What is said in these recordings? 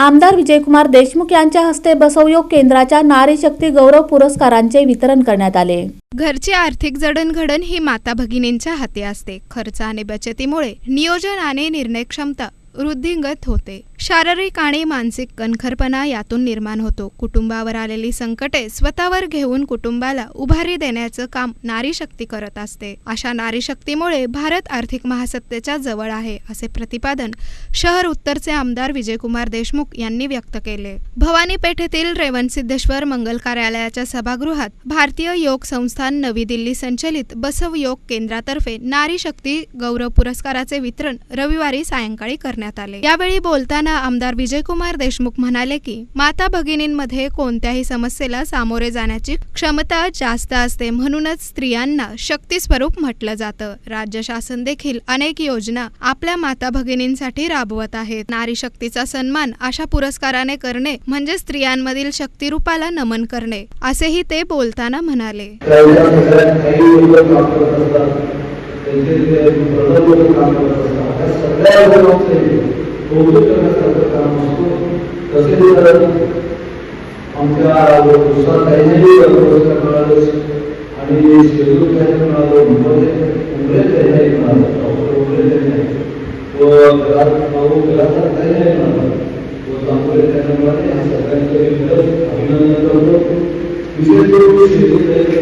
आमदार विजयकुमार देशमुख यांच्या हस्ते बसवयोग केंद्राच्या नारी शक्ती गौरव पुरस्कारांचे वितरण करण्यात आले. घरची आर्थिक जडणघडण ही माता भगिनींच्या हाती असते. खर्च आणि बचतीमुळे नियोजन आणि निर्णय क्षमता वृद्धिंगत होते. शारीरिक आणि मानसिक कणखरपणा यातून निर्माण होतो. कुटुंबावर आलेली संकटे स्वतःवर घेऊन कुटुंबाला उभारी देण्याचं काम नारी शक्ती करत असते. अशा नारी शक्तीमुळे भारत आर्थिक महासत्तेच्या जवळ आहे असे प्रतिपादन शहर उत्तरचे आमदार विजयकुमार देशमुख यांनी व्यक्त केले. भवानी पेठेतील रेवण सिद्धेश्वर मंगल कार्यालयाच्या सभागृहात भारतीय योग संस्थान नवी दिल्ली संचलित बसव योग केंद्रातर्फे नारी शक्ती गौरव पुरस्काराचे वितरण रविवारी सायंकाळी करण्यात आले. यावेळी बोलताना आमदार विजयकुमार देशमुख म्हणाले की माता भगिनींमध्ये कोणत्याही समस्येला सामोरे जाण्याची क्षमता जास्त असते म्हणूनच स्त्रियांना शक्ती स्वरूप म्हटलं जातं. राज्य शासन देखील अनेक योजना आपल्या माता भगिनींसाठी राबवत आहेत. नारी शक्तीचा सन्मान अशा पुरस्काराने करणे म्हणजे स्त्रियांमधील शक्तिरूपाला नमन करणे असेही ते बोलताना म्हणाले. त्यांचे काम कौतुक करण्यासारखं काम असतो तसेच आमच्या दुसरा पुरस्कार मिळाले आणि शेजूर ताईंना मिळालं मुंबई उमरे ताईंनाही मिळालं डॉक्टर उमरे ताईंना व भाऊ घरात ताईंनाही व तांबोळे ताईंना मिळाले ह्या सगळ्यांचं अभिनंदन करतो विशेष करून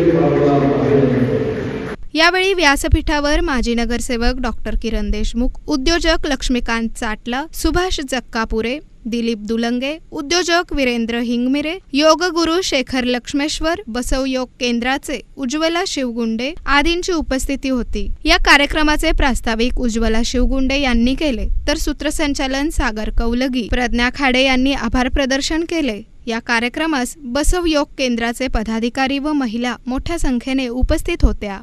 यावेळी व्यासपीठावर माजी नगरसेवक डॉक्टर किरण देशमुख उद्योजक लक्ष्मीकांत चाटला सुभाष जक्कापुरे दिलीप दुलंगे उद्योजक वीरेंद्र हिंगमिरे योगगुरु शेखर लक्ष्मेश्वर बसव योग केंद्राचे उज्ज्वला शिवगुंडे आदींची उपस्थिती होती. या कार्यक्रमाचे प्रास्ताविक उज्ज्वला शिवगुंडे यांनी केले तर सूत्रसंचालन सागर कौलगी प्रज्ञा खाडे यांनी आभार प्रदर्शन केले. या कार्यक्रमास बसव योग केंद्राचे पदाधिकारी व महिला मोठ्या संख्येने उपस्थित होत्या.